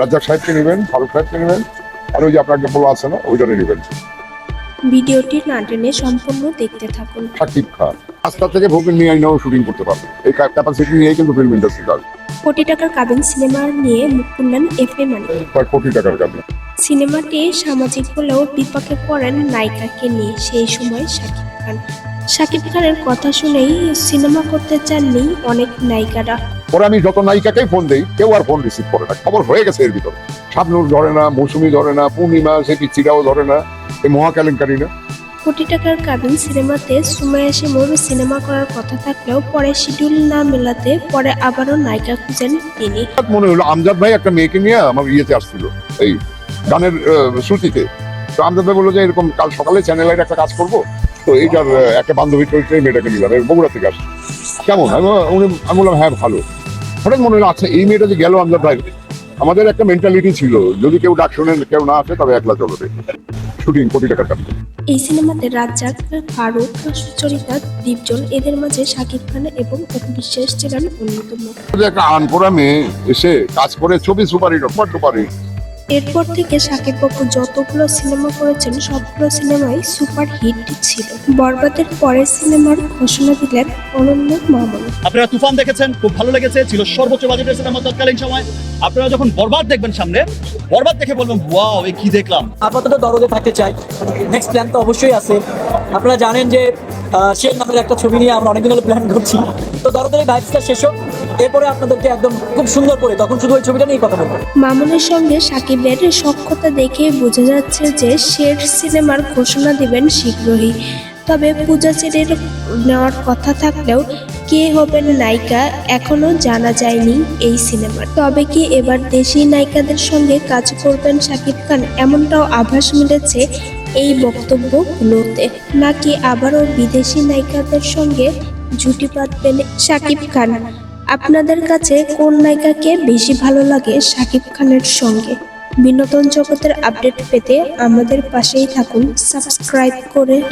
রাজ্জাক সাহেবকে নেবেন ফারুক সাহেবকে নেবেন আর ওই যে আপনার যে বলা আছে না ওইটারে নেবেন। ভিডিওটি না টেনে সম্পূর্ণ দেখতে থাকুন। সাকিব খান। রাস্তা থেকে ভোগেন নিয়ে আইনাও শুটিং করতে পারবে। এই ক্যাপাসিটি নিয়েই কিন্তু ফিল্ম ইন্ডাস্ট্রি কাজ। কোটি টাকার কাবিন সিনেমা নিয়ে মুখ খুললেন এফ এ মানি কয়েক কোটি টাকার কাজ সিনেমাটি সামাজিক হলেও বিপাকে পড়েন নায়িকাকে নিয়ে সেই সময় শাকিব খান। শাকিব খানের কথা শুনেই সিনেমা করতে চাননি অনেক নায়িকারা। পরে আমি যত নায়িকাকেই ফোন দেই কেউ আর ফোন রিসিভ করে না। খবর হয়ে গেছে এর ভিতরে। শাবনুর ধরে না মৌসুমি ধরে না পূর্ণিমা সে পিচিরাও ধরে না এই মহা কেলেঙ্কারি না। কোটি টাকার কাবিন সিনেমাতে সুমাইয়া শিমুর সিনেমা করার কথা থাকলেও পরে শিডিউল না মেলাতে পরে আবারও নায়িকা খুঁজেন তিনি। মনে হলো আমজাদ ভাই একটা মেয়েকে নিয়ে আমার ইয়েতে আসছিল এই গানের শ্রুতিতে। তো আমজাদ ভাই বলল যে এরকম কাল সকালে চ্যানেলের একটা কাজ করব? তো এইটার একটা বান্ধবী চরিত্রে মেয়েটাকে নিলাম বগুড়া থেকে আসছে। কেমন? উনি আমি বললাম হ্যাঁ ভালো। হঠাৎ মনে হলো আচ্ছা এই মেয়েটা যে গেল আমজাদ ভাই আমাদের একটা মেন্টালিটি ছিল যদি কেউ ডাক শোনেন কেউ না আসে তবে একলা চলবে। শুটিং কোটি টাকার কাজ এই সিনেমাতে রাজ্জাক ফারুক সুচরিতা দীপজল এদের মাঝে শাকিব খান এবং অপু বিশ্বাস ছিলেন অন্যতম একটা আনপোড়া মেয়ে এসে কাজ করে ছবি সুপারিট অপার সুপারিট এরপর থেকে শাকিব বাবু যতগুলো সিনেমা করেছেন সবগুলো সিনেমাই সুপার হিট ছিল। বরবাদের পরের সিনেমার ঘোষণা দিলেন অনন্য মামুন। আপনারা তুফান দেখেছেন খুব ভালো লেগেছে ছিল সর্বোচ্চ বাজেটের সিনেমা তৎকালীন সময়। আপনারা যখন বরবাদ দেখবেন সামনে বরবাদ দেখে বলবেন ওয়াও এ কি দেখলাম? আপাতত দরদে থাকতে চাই। নেক্সট প্ল্যান তো অবশ্যই আছে। আপনারা জানেন যে শের নামের একটা ছবি নিয়ে আমরা অনেকদিন হলো প্ল্যান করছি। তো দরদের এই ভাইবসটা শেষ হোক। এরপরে আপনাদেরকে একদম খুব সুন্দর করে, তখন শুধু ওই ছবিটা নিয়েই কথা বলব। মামুনের সঙ্গে সাকিবের সক্ষতা দেখে বোঝা যাচ্ছে যে শের সিনেমার ঘোষণা দিবেন শীঘ্রই। তবে পূজা চেরের নেওয়ার কথা থাকলেও কে হবেন নায়িকা এখনও জানা যায়নি এই সিনেমার। তবে কি এবার দেশি নায়িকাদের সঙ্গে কাজ করবেন শাকিব খান? এমনটাও আভাস মিলেছে এই বক্তব্য বক্তব্যগুলোতে নাকি আবারও বিদেশি নায়িকাদের সঙ্গে জুটি বাঁধবেন শাকিব খান? আপনাদের কাছে কোন নায়িকাকে বেশি ভালো লাগে শাকিব খানের সঙ্গে? বিনোদন জগতের আপডেট পেতে আমাদের পাশেই থাকুন, সাবস্ক্রাইব করে